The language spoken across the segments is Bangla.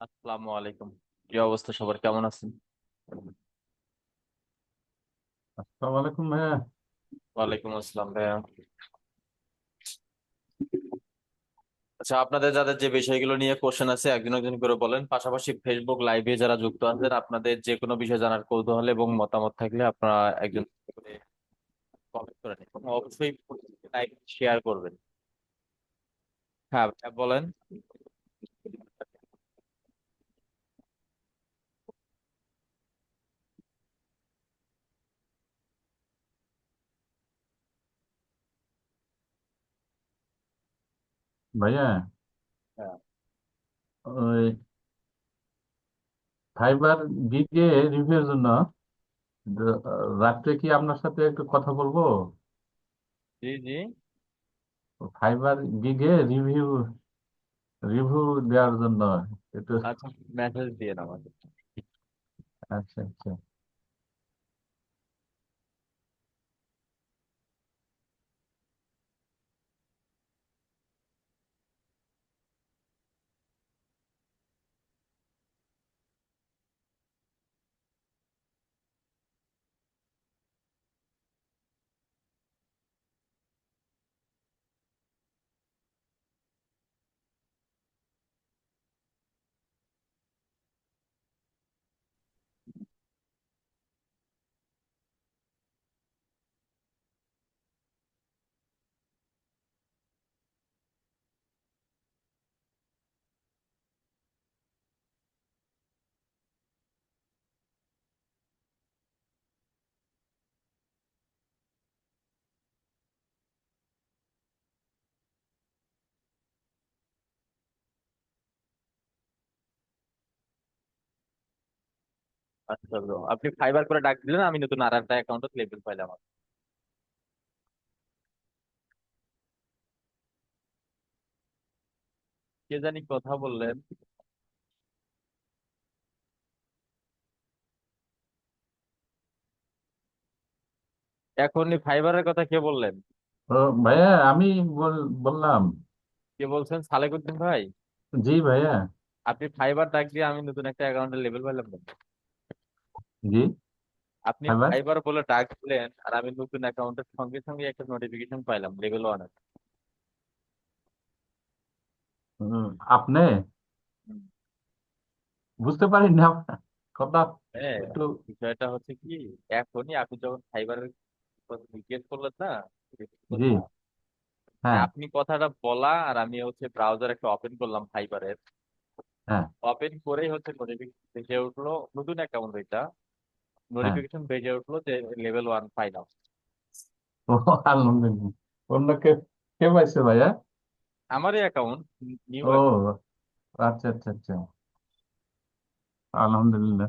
আসসালামু আলাইকুম। কি অবস্থা সবার? কেমন আছেন? আসসালামু আলাইকুম ভাইয়া। ওয়ালাইকুম আসসালাম ভাইয়া। আচ্ছা আপনাদের যাদের যে বিষয়গুলো নিয়ে কোশ্চেন আছে একজন একজন করে বলেন। পাশাপাশি ফেসবুক লাইভে যারা যুক্ত আছেন আপনাদের যে কোনো বিষয় জানার কৌতূহল এবং মতামত থাকলে আপনারা একজন করে কমেন্ট করে নিন। অবশ্যই লাইভ শেয়ার করবেন। হ্যাঁ বলেন। ভাইয়া হ্যাঁ ওই ফাইবার গিগে রিভিউর জন্য দ- রাত্রে কি আপনার সাথে একটু কথা বলব জি জি ফাইবার গিগে রিভিউ রিভিউ দেওয়ার জন্য একটু আচ্ছা মেসেজ দিয়ে আমাকে আচ্ছা আচ্ছা আচ্ছা ব্রো আপনি ফাইবার করে ডাক দিলেন আমি নতুন আর একটা অ্যাকাউন্টে লেবেল পাইলাম কে জানি কথা বললেন। এখনই ফাইবারের কথা কে বললেন? ও ভাইয়া আমি বল- বললাম। কে বলছেন? সালেকুদ্দিন ভাই? জি ভাইয়া। আপনি ফাইবার ডাক দিয়ে আমি নতুন একটা অ্যাকাউন্টের লেভেল পাইলাম। জি। আপনি ফাইবার ফাইবার বলে ডাক দিলেন আর আমি নতুন অ্যাকাউন্টের সঙ্গে সঙ্গে একটা নোটিফিকেশন পাইলাম লেভেল ওয়ান উম, আপনি? বুঝতে পারিনি আপনার কথা হ্যাঁ একটু বিষয়টা হচ্ছে কি এখনই আপনি যখন ফাইবারের জিজ্ঞেস করলেন না জি। হ্যাঁ। আপনি কথাটা বলা আর আমি হচ্ছে ব্রাউজার একটা ওপেন করলাম ফাইবারের হ্যাঁ। ওপেন করেই হচ্ছে নোটিফিকেশন উঠল নতুন অ্যাকাউন্ট এটা। হ্যাঁ নোটিফিকেশন বেজে উঠল যে লেভেল ওয়ান ফাইনাল ও আলহামদুলিল্লাহ। অন্য কে কে পাইছে ভাইয়া? আমারই অ্যাকাউন্ট নিউ ও আচ্ছা আচ্ছা আচ্ছা। আলহামদুলিল্লাহ।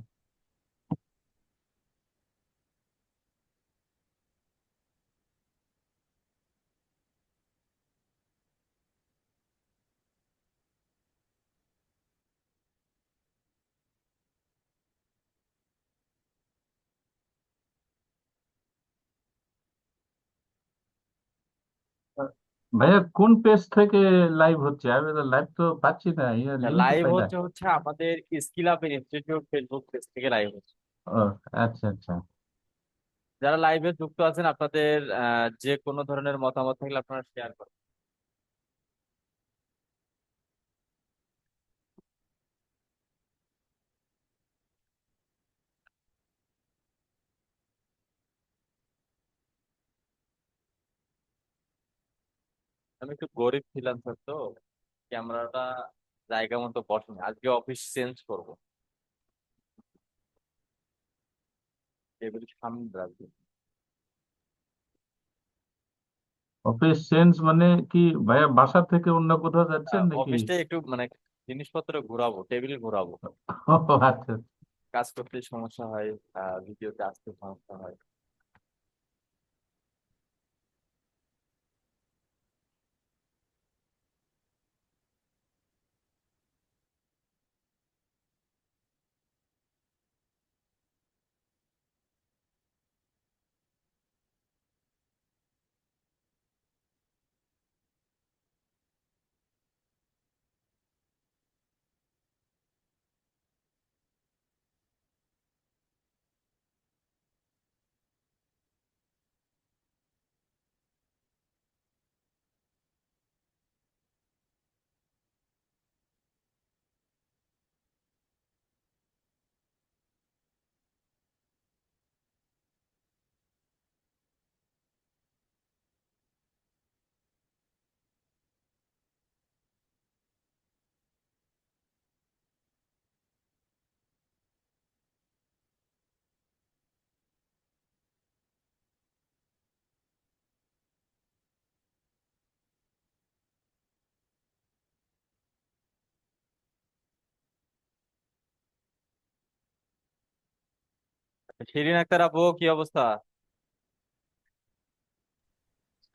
ভাইয়া কোন পেজ থেকে লাইভ হচ্ছে? আমি তো লাইভ তো পাচ্ছি না। ইয়ে লিঙ্ক লাইভ পাই না। হচ্ছে হচ্ছে আমাদের skill up institute Facebook page থেকে লাইভ হচ্ছে। ও আচ্ছা আচ্ছা। যারা লাইভে যুক্ত আছেন আপনাদের আহ, যে কোনো ধরনের মতামত থাকলে আপনারা শেয়ার করুন। আমি একটু গরিব ফ্রিল্যান্সার তো ক্যামেরাটা জায়গা মতো বসেনি। আজকে অফিস চেঞ্জ করব। টেবিল সামনে রাখব অফিস চেঞ্জ মানে কি ভাইয়া বাসা থেকে অন্য কোথাও যাচ্ছেন নাকি? অফিসটা একটু মানে জিনিসপত্র ঘোরাবো টেবিল ঘোরাবো। ও আচ্ছা। কাজ করতে সমস্যা হয় ভিডিওতে আসতে সমস্যা হয়। শিরিন আক্তার আপু কি অবস্থা?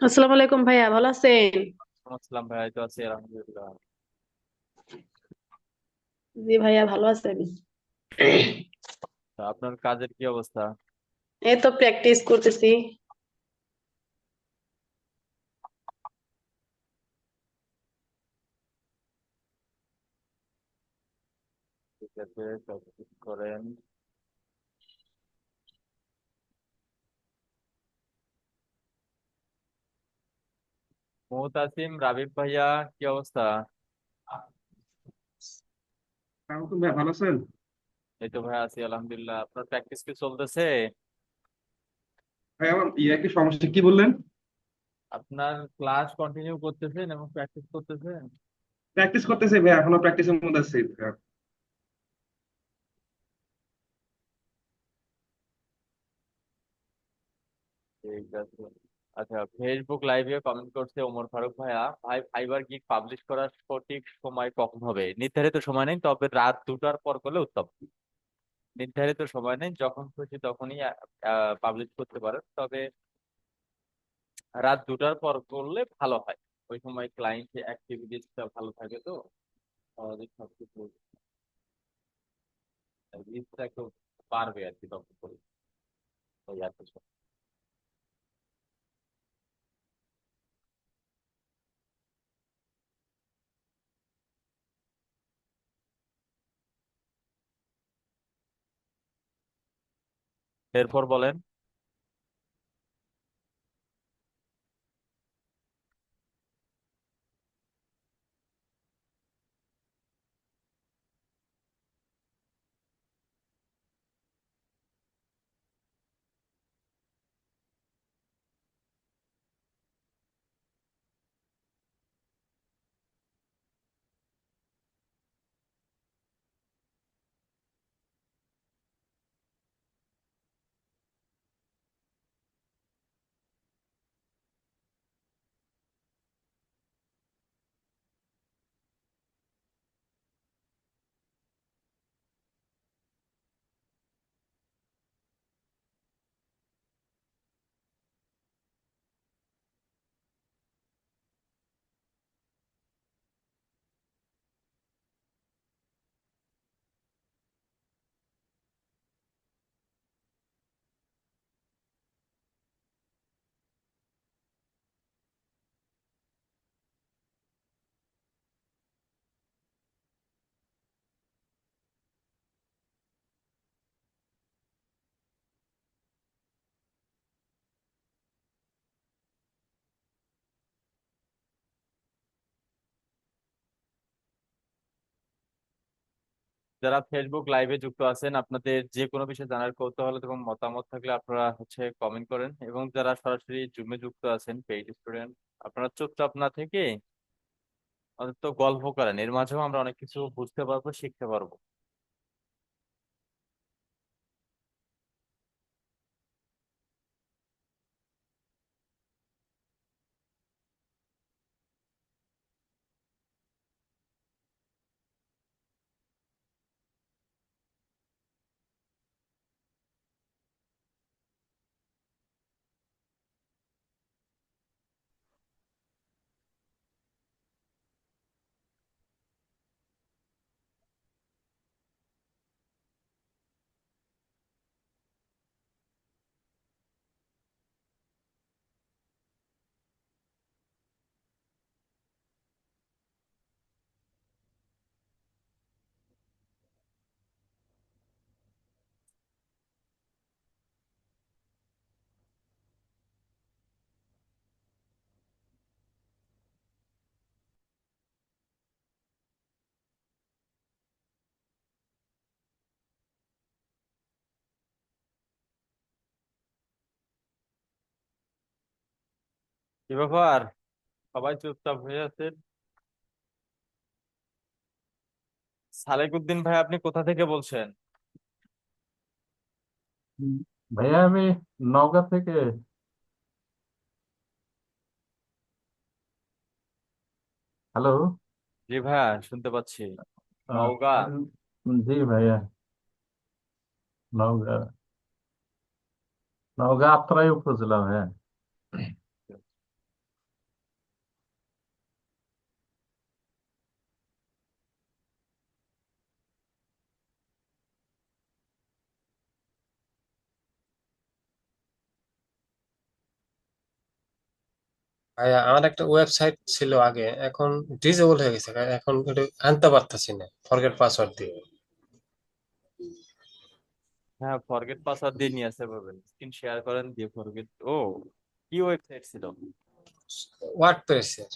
আসসালামু আলাইকুম ভাইয়া ভালো আছেন? আসসালাম ভাই তো আছি আলহামদুলিল্লাহ। জি ভাইয়া ভালো আছেন? তা আপনার কাজের কি অবস্থা? এই তো প্র্যাকটিস করতেছি। ঠিক আছে করেন। রাবিব ভাইয়া কি অবস্থা ভাই ভালো আছেন এই তো ভাই আছি আলহামদুলিল্লাহ আপনার প্র্যাকটিস কি চলতেছে ভাই আমার ইয়ে কি সমস্যা কি বললেন আপনার ক্লাস কন্টিনিউ করতেছেন এবং প্র্যাকটিস করতেছেন প্র্যাকটিস করতেছি ভাই এখনও প্র্যাকটিসের মধ্যে আছি ঠিক আছে আচ্ছা ফেসবুক লাইভে কমেন্ট করছে ওমর ফারুক ভাইয়া। ভাই ফাইবার গিগ পাবলিশ করার সঠিক সময় কখন হবে? নির্ধারিত সময় নেই, তবে রাত দুটার পর করলে উত্তম। নির্ধারিত সময় নেই, যখন খুশি তখনই পাবলিশ করতে পারেন। তবে রাত দুটার পর করলে ভালো হয়। ওই সময় ক্লায়েন্ট অ্যাক্টিভিটিসটা ভালো থাকে তো। আমাদের সবকিছু রিস্কটা একটু পারবে আর কি তখন ওই আর কিছু এরপর বলেন যারা ফেসবুক লাইভে যুক্ত আছেন, আপনাদের যে কোনো বিষয়ে জানার কৌতূহল এবং মতামত থাকলে আপনারা হচ্ছে কমেন্ট করেন এবং যারা সরাসরি জুমে যুক্ত আছেন পেইড স্টুডেন্ট আপনারা চুপচাপ না থেকে অন্তত গল্প করেন। এর মাঝেও আমরা অনেক কিছু বুঝতে পারব, শিখতে পারব। কি ব্যাপার? সবাই চুপচাপ হয়ে আছেন সালেকুদ্দিন ভাই আপনি কোথা থেকে বলছেন? ভাইয়া আমি নওগাঁ থেকে। হ্যালো? জি ভাইয়া শুনতে পাচ্ছি। নওগাঁ। জি ভাইয়া নওগাঁ। নওগাঁ আত্রাই উপজেলা ভাইয়া। ভাইয়া আমার একটা ওয়েবসাইট ছিল আগে এখন ডিজেবল হয়ে গেছে। এখন এটা আনতে পারতেছি না ফরগেট পাসওয়ার্ড দিয়ে। হ্যাঁ ফরগেট পাসওয়ার্ড দিয়ে নিয়ে আসতে পারবেন। স্ক্রিন শেয়ার করেন দিয়ে ফরগেট ও কি ওয়েবসাইট ছিল? ওয়ার্ডপ্রেসের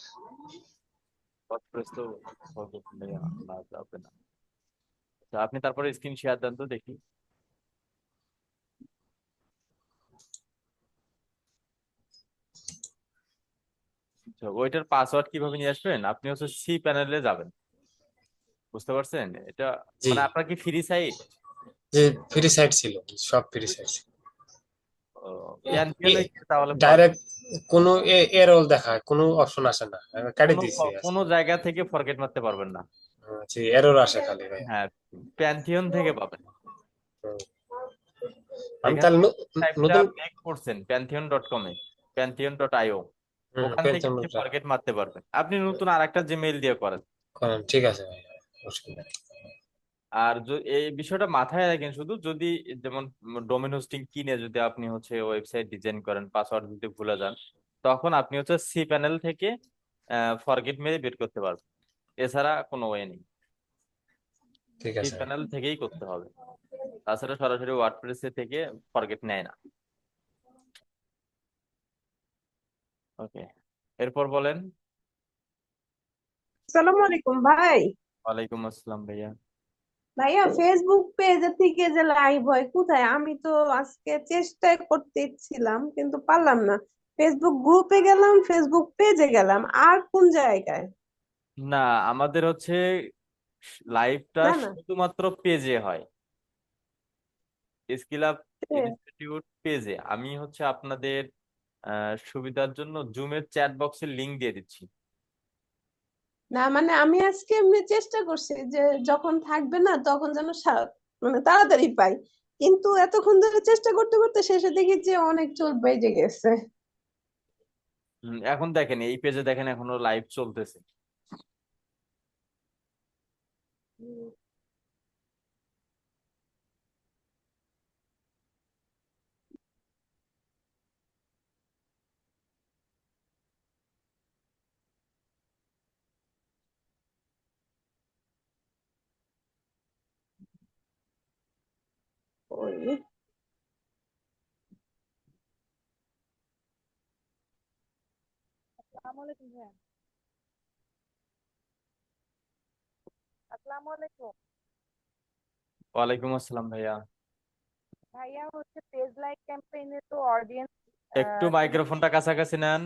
ওয়ার্ডপ্রেস তো ফরগেট না যাবে না। আপনি তারপরে স্ক্রিন শেয়ার দেন তো দেখি। ওইটার পাসওয়ার্ড কীভাবে নিয়ে আসবেন? আপনি হচ্ছে সি প্যানেলে যাবেন। বুঝতে পারছেন? এটা জি। মানে আপনার কি ফ্রি সাইট যে ফ্রি সাইট ছিল সব ফ্রি সাইট প্যান্থিয়নে তাহলে ডাইরেক্ট কোনো এরর দেখায় কোনো অপশন আসে না। আমি কেটে কোনো দিয়েছি কোনো জায়গা থেকে ফরগেট মারতে পারবেন না। জি এরর আসে খালি ভাই। হ্যাঁ প্যান্থিয়ন থেকে পাবেন। আমি তাহলে ন- টাইপটা নতুন মেক করছেন প্যান্থিয়ন ডট কমে প্যান্থিয়ন ডট আইও ওখান থেকে আপনি নোটটা ফরগেট মারতে পারবেন। আপনি নতুন আরেকটা জিমেইল দিয়ে করেন। করেন ঠিক আছে ভাই অসুবিধা নেই। আর য- এই বিষয়টা মাথায় রাখেন শুধু যদি যেমন ডোমেন হোস্টিং কিনে যদি আপনি হচ্ছে ওয়েবসাইট ডিজাইন করেন পাসওয়ার্ড দিতে ভুলে যান তখন আপনি হচ্ছে সি প্যানেল থেকে ফরগেট মেরে বের করতে পারবেন। এছাড়া কোনো ওয়ে নেই। ঠিক সি আছে ভাই। প্যানেল থেকেই করতে হবে। তাছাড়া সরাসরি ওয়ার্ডপ্রেস থেকে ফরগেট নেয় না। ওকে এরপর বলেন আসসালামু আলাইকুম ভাই ওয়ালাইকুম আসসালাম ভাইয়া ভাইয়া ফেসবুক পেজে থেকে যে লাইভ হয় কোথায়? আমি তো আজকে চেষ্টা করতে ছিলাম কিন্তু পারলাম না। ফেসবুক গ্রুপে গেলাম ফেসবুক পেজে গেলাম। আর কোন জায়গায়? না আমাদের হচ্ছে লাইভটা না, না। শুধুমাত্র পেজে হয়। Skill up. ইনস্টিটিউট পেজে আমি হচ্ছে আপনাদের সুবিধার জন্য জুমের চ্যাট বক্সের লিংক দিয়ে দিচ্ছি। না মানে আমি আজকে এমনি চেষ্টা করছি যে যখন থাকবে না তখন যেন মানে তাড়াতাড়ি পাই। কিন্তু এতক্ষণ ধরে চেষ্টা করতে করতে শেষে দেখি যে অনেক চোট বেজে গেছে। এখন দেখেন এই পেজে দেখেন এখনও লাইভ চলতেছে। ওই আসসালামু আলাইকুম ভাইয়া আসসালামু আলাইকুম ওয়ালাইকুম আসসালাম ভাইয়া ভাইয়া হচ্ছে পেজ লাইক ক্যাম্পেইনে তো অডিয়েন্স একটু মাইক্রোফোনটা কাছাকাছি নেন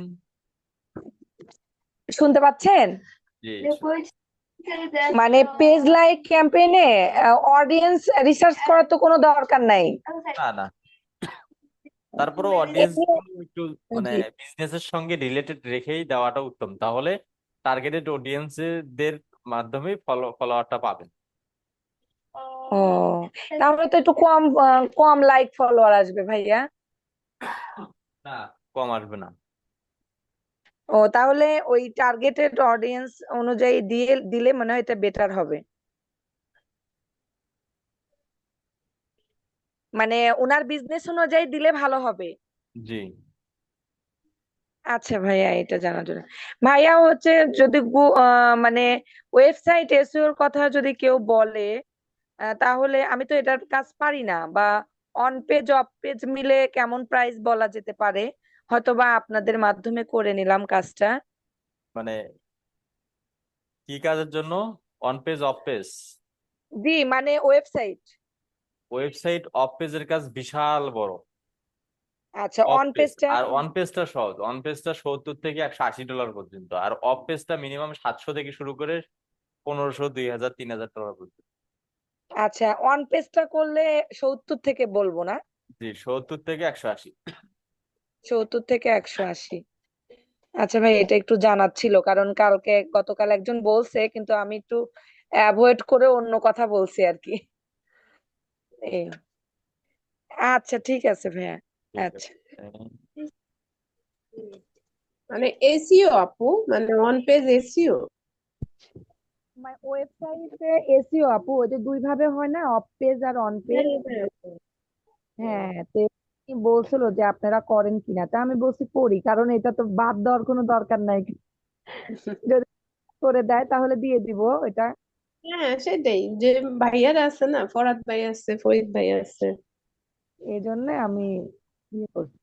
শুনতে পাচ্ছেন? জি মানে পেজ লাইক ক্যাম্পেইনে অডিয়েন্স রিসার্চ করার তো কোনো দরকার নাই। না না। তারপরে অডিয়েন্স একটু মানে বিজনেসের সঙ্গে রিলেটেড রেখেই দেওয়াটা উত্তম। তাহলে টার্গেটেড অডিয়েন্সদের মাধ্যমে ফলো ফলোয়ারটা পাবেন। ও তাহলে তো একটু কম কম লাইক ফলোয়ার আসবে ভাইয়া। না কম আসবে না। ও তাহলে ওই টার্গেটেড অডিয়েন্স অনুযায়ী দিয়ে দিলে মনে হয় এটা বেটার হবে। মানে ওনার বিজনেস অনুযায়ী দিলে ভালো হবে। জি। আচ্ছা ভাইয়া এটা জানার জন্য। ভাইয়া হচ্ছে যদি মানে ওয়েবসাইট এসইওর কথা যদি কেউ বলে তাহলে আমি তো এটার কাজ পারি না বা অন পেজ অফ পেজ মিলে কেমন প্রাইস বলা যেতে পারে? হয়তো বা আপনাদের মাধ্যমে করে নিলাম কাজটা। মানে কি কাজের জন্য? অন পেজ অফ পেজ জি মানে ওয়েবসাইট ওয়েবসাইট অফ পেজের কাজ বিশাল বড়। আচ্ছা অন পেজ পেজটা আর অন পেজটা সহজ। অন পেজটা সত্তর থেকে একশো আশি ডলার পর্যন্ত। আর অফ পেজটা মিনিমাম সাতশো থেকে শুরু করে পনেরোশো দুই হাজার তিন হাজার ডলার পর্যন্ত। আচ্ছা অন পেজটা করলে সত্তর থেকে বলব না? জি সত্তর থেকে একশো আশি। সত্তর থেকে একশো আশি। আচ্ছা ভাই এটা একটু জানার ছিল কারণ কালকে গতকাল একজন বলছে কিন্তু আমি একটু অ্যাভয়েড করে অন্য কথা বলছি আর কি। এই। আচ্ছা ঠিক আছে ভাইয়া। আচ্ছা। মানে এসিও আপু মানে অন পেজ এসিও? মানে ওয়েবসাইটে এসইও আপু ওই যে দুই ভাবে হয় না অফ পেজ আর অন পেজ হ্যাঁ তো উনি বলছিল যে আপনারা করেন কিনা? তা আমি বলছি করি কারণ এটা তো বাদ দেওয়ার কোনো দরকার নাই। যদি করে দেয় তাহলে দিয়ে দিব এটা। হ্যাঁ সেটাই। যে ভাইয়ারা আছে না ফরাদ ভাই আছে ফরিদ ভাই আছে। এই জন্য আমি ইয়ে করছি।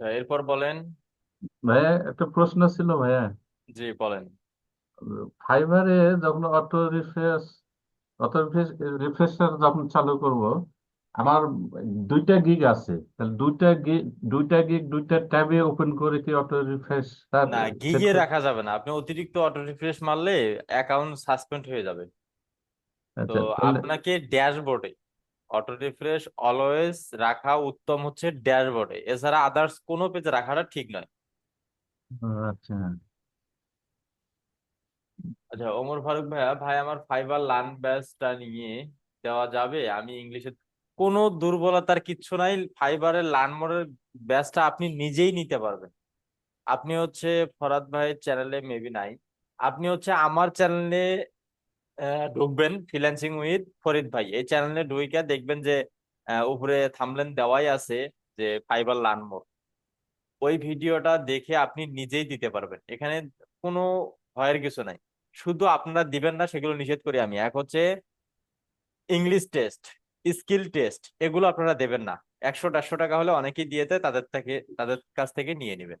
এরপর বলেন। ভাইয়া একটা প্রশ্ন ছিল ভাইয়া। জি বলেন। ফাইবারে যখন অটো রিফ্রেশ অটো রিফ্রেশার যখন চালু করব আমার দুইটা গিগ আছে। তাহলে দুইটা গিগ দুইটা গিগ দুইটা ট্যাবে ওপেন করে কি অটো রিফ্রেশ না গিগে রাখা যাবে না। আপনি অতিরিক্ত অটো রিফ্রেশ মারলে অ্যাকাউন্ট সাসপেন্ড হয়ে যাবে। তো আচ্ছা তাহলে আপনাকে ড্যাশবোর্ডে অটো রিফ্রেশ অলওয়েজ রাখা উত্তম হচ্ছে ড্যাশবোর্ডে এছাড়া আদার্স কোনো পেজে রাখাটা ঠিক নয়। আচ্ছা। আচ্ছা ওমর ফারুক ভাইয়া ভাই আমার ফাইবার লার্ন ব্যাচটা নিয়ে দেওয়া যাবে। আমি ইংলিশে কোনো দুর্বলতার কিচ্ছু নাই। ফাইবারের লার্ন মোডের ব্যাচটা আপনি নিজেই নিতে পারবেন। আপনি হচ্ছে ফরাদ ভাইয়ের চ্যানেলে মেবি নাই। আপনি হচ্ছে আমার চ্যানেলে ঢুকবেন ফ্রিল্যান্সিং উইথ ফরিদ ভাই। এই চ্যানেলে ঢুইকা দেখবেন যে উপরে থামলেন দেওয়াই আছে যে ফাইবার লার্ন মোড ওই ভিডিওটা দেখে আপনি নিজেই দিতে পারবেন। এখানে কোনো ভয়ের কিছু নাই। শুধু আপনারা দিবেন না, সেগুলো নিষেধ করি আমি। এক হচ্ছে ইংলিশ টেস্ট স্কিল টেস্ট এগুলো আপনারা দেবেন না। একশো দেড়শো টাকা হলে অনেকেই দিয়েতে তাদের থেকে, তাদের কাছ থেকে নিয়ে নেবেন।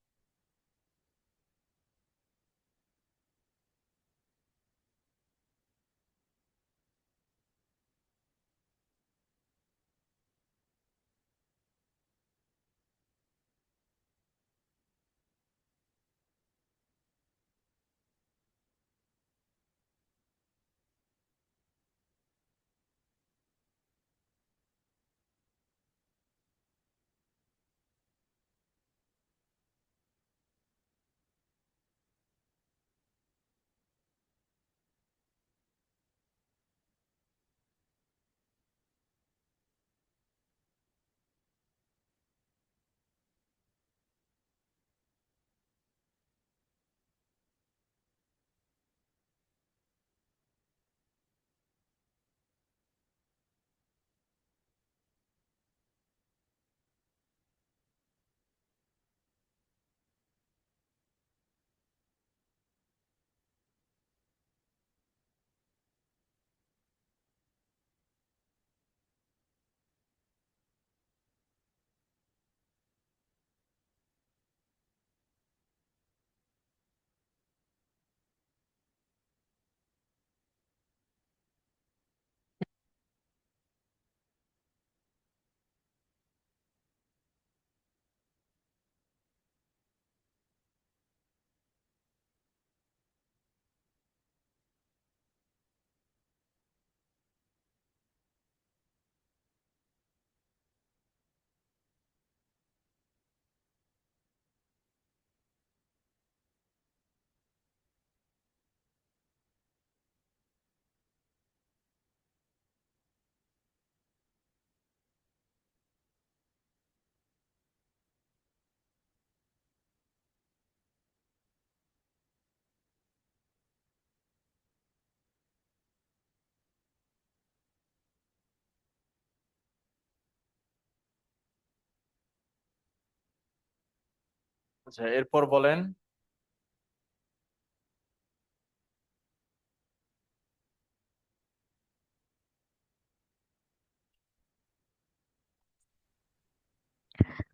আচ্ছা এরপর বলেন।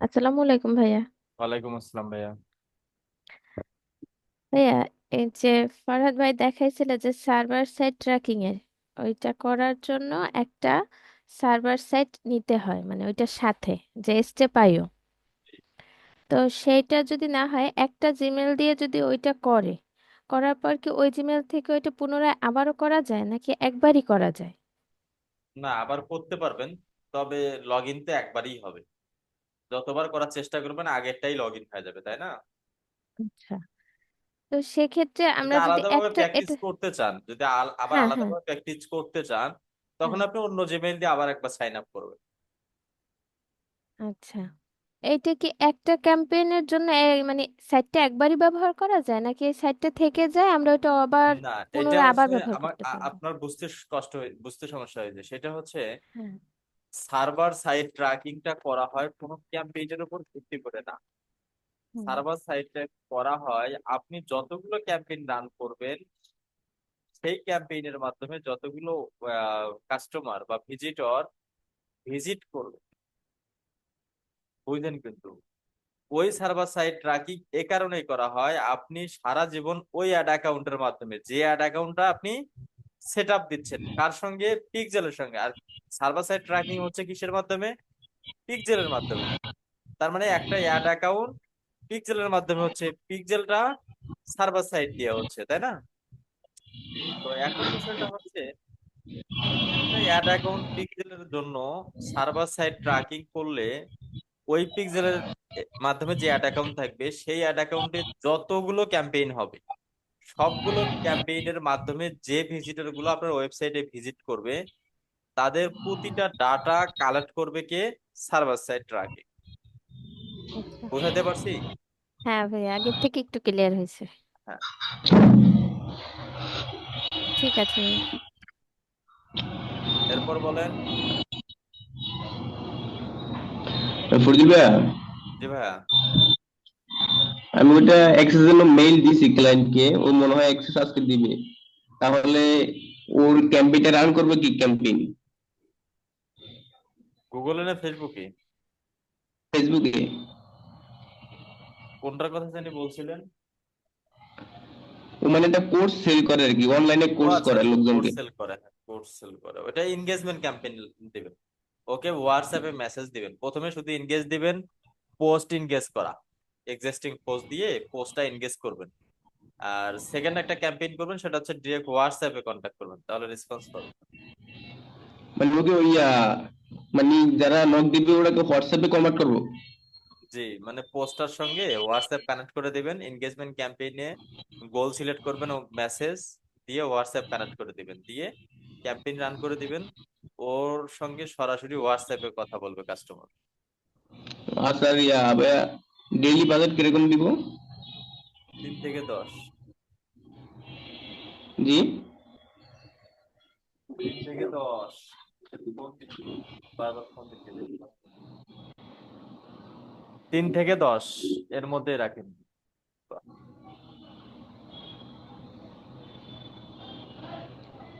আসসালামু আলাইকুম ভাইয়া। ওয়ালাইকুম আসসালাম ভাইয়া। ভাইয়া এই যে ফরহাদ ভাই দেখাইছিল যে সার্ভার সাইড ট্র্যাকিং এর ওইটা করার জন্য একটা সার্ভার সাইট নিতে হয় মানে ওইটার সাথে যে স্টেপ আইও তো সেইটা যদি না হয় একটা জিমেল দিয়ে যদি ওইটা করে করার পর কি ওই জিমেল থেকে ওইটা পুনরায় আবারও করা যায় নাকি একবারই করা যায়? না আবার করতে পারবেন তবে লগ ইন তো একবারই হবে। যতবার করার চেষ্টা করবেন আগেরটাই লগ ইন হয়ে যাবে তাই না? আচ্ছা। তো সেক্ষেত্রে আমরা যদি আলাদাভাবে একটা প্র্যাকটিস এটা করতে চান যদি আল- আবার হ্যাঁ হ্যাঁ। আলাদাভাবে প্র্যাকটিস করতে চান তখন হ্যাঁ। আপনি অন্য জিমেইল দিয়ে আবার একবার সাইন আপ করবেন। আচ্ছা। এইটা কি একটা ক্যাম্পেইনের জন্য মানে সাইটটা একবারই ব্যবহার করা যায়? নাকি এই সাইটটা থেকে যায় আমরা ওটা আবার না এটা পুনরায় আবার হচ্ছে ব্যবহার আমার করতে আ- পারব? আপনার বুঝতে স- কষ্ট হয়ে বুঝতে সমস্যা হয়েছে সেটা হচ্ছে হ্যাঁ। সার্ভার সাইড ট্র্যাকিংটা করা হয় কোনো ক্যাম্পেইনের উপর ভিত্তি করে না। হুম। সার্ভার সাইডটা করা হয় আপনি যতগুলো ক্যাম্পেইন রান করবেন সেই ক্যাম্পেইনের মাধ্যমে যতগুলো কাস্টমার বা ভিজিটর ভিজিট করবে বুঝলেন কিন্তু। ওই সার্ভার সাইড ট্র্যাকিং এ কারণেই করা হয়, আপনি সারা জীবন ওই অ্যাড অ্যাকাউন্টের মাধ্যমে, যে অ্যাড অ্যাকাউন্টটা আপনি সেট আপ দিচ্ছেন কার সঙ্গে পিকজেলের সঙ্গে। আর সার্ভার সাইড ট্র্যাকিং হচ্ছে কিসের মাধ্যমে? পিকজেলের মাধ্যমে। তার মানে একটা অ্যাড অ্যাকাউন্ট পিকজেলের মাধ্যমে হচ্ছে পিকজেলটা সার্ভার সাইড দিয়ে হচ্ছে, তাই না? তো এখন বিষয়টা হচ্ছে অ্যাড অ্যাকাউন্ট পিকজেলের জন্য সার্ভার সাইড ট্র্যাকিং করলে ওই পিক্সেলের মাধ্যমে যে অ্যাড অ্যাকাউন্ট থাকবে সেই অ্যাড অ্যাকাউন্টে যতগুলো ক্যাম্পেইন হবে সবগুলো ক্যাম্পেইনের মাধ্যমে যে ভিজিটরগুলো আপনার ওয়েবসাইটে ভিজিট করবে তাদের প্রতিটা ডাটা কালেক্ট করবে কে? সার্ভার সাইড আচ্ছা। বোঝাতে পারছি? হ্যাঁ ভাইয়া আগের থেকে একটু ক্লিয়ার হয়েছে। হ্যাঁ। ঠিক আছে এরপর বলেন। ফরিদুল ভাইয়া জি ভাইয়া আমি ওটা অ্যাক্সেস জন্য মেইল দিছি ক্লায়েন্টকে ও মনে হয় অ্যাক্সেস আজকে দিবে। তাহলে ওর ক্যাম্পেইনটা রান করবে কি ক্যাম্পেইন গুগলে না ফেসবুকে ফেসবুকে কোনটার কথা জানি বলছিলেন? ও মানে একটা কোর্স সেল করে আর কি অনলাইনে কোর্স আচ্ছা করে কোর্স লোকজনকে। সেল করে হ্যাঁ কোর্স সেল করে। ওটা এনগেজমেন্ট ক্যাম্পেইন দিবেন ওকে হোয়াটসঅ্যাপে মেসেজ দিবেন। প্রথমে শুধু এনগেজ দিবেন পোস্ট এনগেজ করা। এক্সিস্টিং পোস্ট দিয়ে পোস্টটা এনগেজ করবেন। আর সেকেন্ড একটা ক্যাম্পেইন করবেন সেটা হচ্ছে ডিরেক্ট হোয়াটসঅ্যাপে কন্ট্যাক্ট করবেন তাহলে রেসপন্স পাবেন। মানে ওকে ওই মানে যারা নক দিবে ওটাকে হোয়াটসঅ্যাপে কনভার্ট করব। জি মানে পোস্টার সঙ্গে হোয়াটসঅ্যাপ কানেক্ট করে দিবেন এনগেজমেন্ট ক্যাম্পেইনে গোল সিলেক্ট করবেন ও মেসেজ দিয়ে হোয়াটসঅ্যাপ কানেক্ট করে দিবেন। দিয়ে ক্যাম্পেইন রান করে দিবেন। ওর সঙ্গে সরাসরি হোয়াটসঅ্যাপে কথা বলবে কাস্টমার আচ্ছা ভাইয়া ডেইলি বাজেট কীরকম দিব? তিন থেকে দশ। জি। তিন থেকে দশ। তিন থেকে দশ এর মধ্যে রাখেন এই ইয়ে করো। আচ্ছা,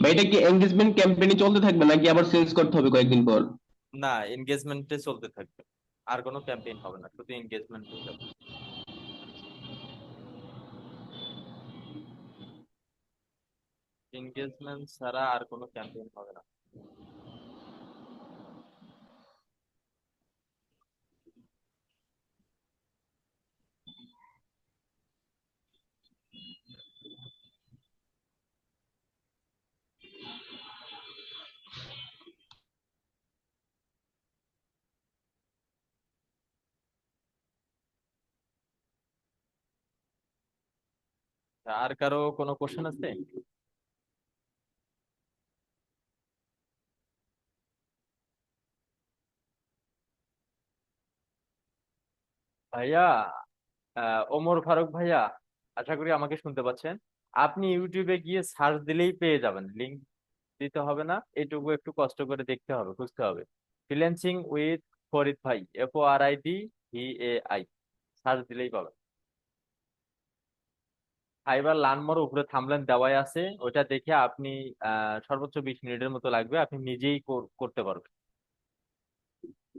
ভাই এটা কি এনগেজমেন্ট ক্যাম্পেইনে চলতে থাকবে নাকি আবার করতে হবে কয়েকদিন পর? না এনগেজমেন্টে চলতে থাকবে। আর কোনো ক্যাম্পেইন হবে না, শুধু এনগেজমেন্ট হবে। এনগেজমেন্ট ছাড়া আর কোনো ক্যাম্পেইন হবে না। আর কারও কোনো কোশ্চেন আছে? ভাইয়া ওমর ফারুক ভাইয়া, আশা করি আমাকে শুনতে পাচ্ছেন। আপনি ইউটিউবে গিয়ে সার্চ দিলেই পেয়ে যাবেন। লিংক দিতে হবে না, এটুকু একটু কষ্ট করে দেখতে হবে, বুঝতে হবে। ফ্রিল্যান্সিং উইথ ফরিদ ভাই F O R I D V A I search দিলেই পাবেন। ফাইবার লার্ন উপরে থামলেন দেওয়াই আছে। ওটা দেখে আপনি আহ সর্বোচ্চ বিশ মিনিটের মতো লাগবে আপনি নিজেই করতে পারবেন।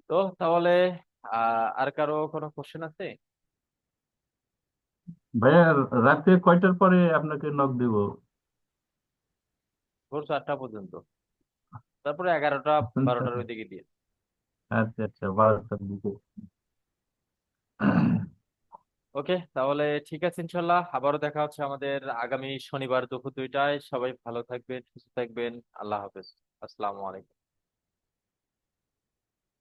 তো তাহলে আহ আর কারও কোনো কোশ্চেন আছে? ভাইয়া রাতে কয়টার পরে আপনাকে নক দিব? ভোর চারটা পর্যন্ত। তারপরে এগারোটা বারোটার ওই দিকে দিয়ে। আচ্ছা আচ্ছা বারোটার দিকে। ওকে, তাহলে ঠিক আছে ইনশাল্লাহ। আবারও দেখা হচ্ছে আমাদের আগামী শনিবার দুপুর দুইটায়। সবাই ভালো থাকবেন, সুস্থ থাকবেন। আল্লাহ হাফেজ। আসসালামু আলাইকুম।